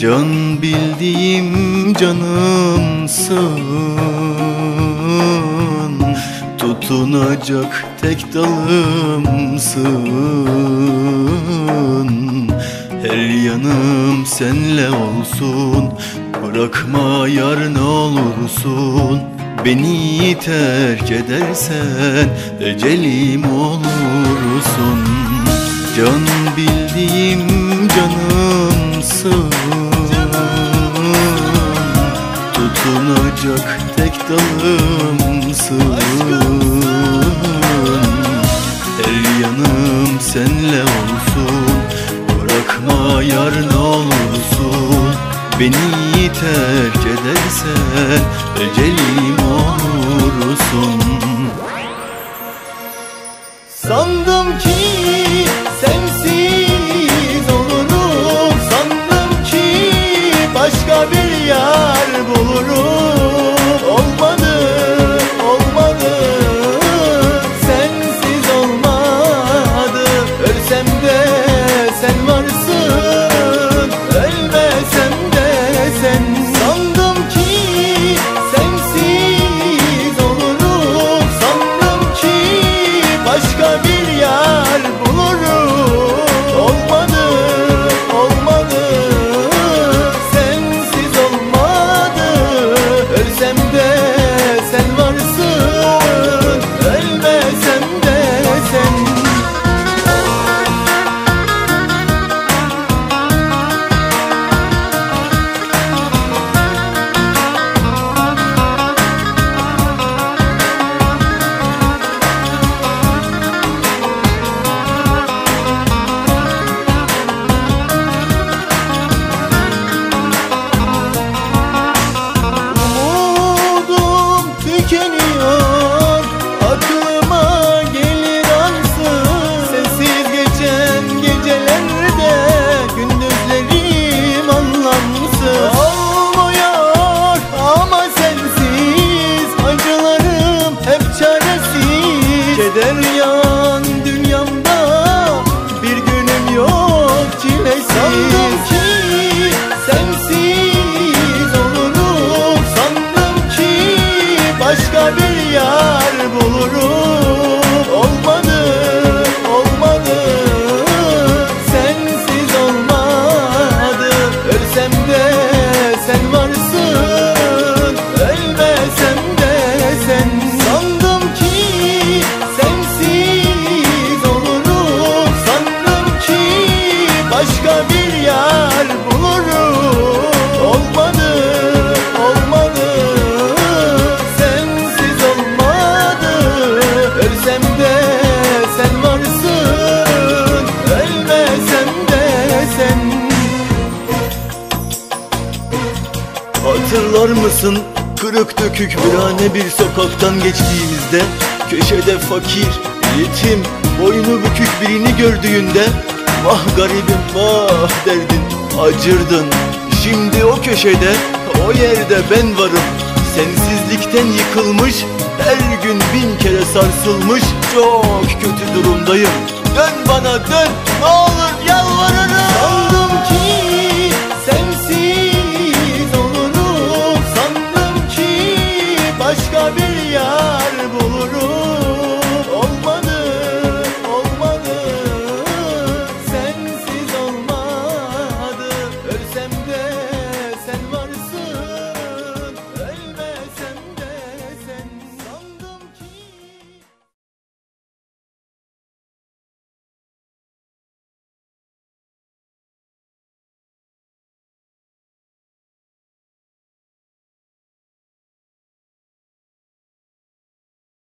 Can bildiğim canımsın. Tutunacak tek dalımsın. Her yanım senle olsun. Bırakma yar ne olursun. Beni terk edersen ecelim olursun. Can bildiğim canımsın Beni terk edersen Ecelim olursun. Sandım Ölsem yer bulurum. Olmadı, olmadı. Sensiz olmadı. Ölsem de sen varsın. Ölmesem de sen. Hatırlar mısın? Kırık dökük virane bir sokaktan geçtiğimizde Köşede fakir, yetim, boynu bükük birini gördüğünde Vah garibim vah derdin, acırdın. Şimdi o köşede, o yerde ben varım. Sensizlikten yıkılmış, her gün bin kere sarsılmış. Çok kötü durumdayım. Dön bana dön, ne olur yalvarırım. Sandım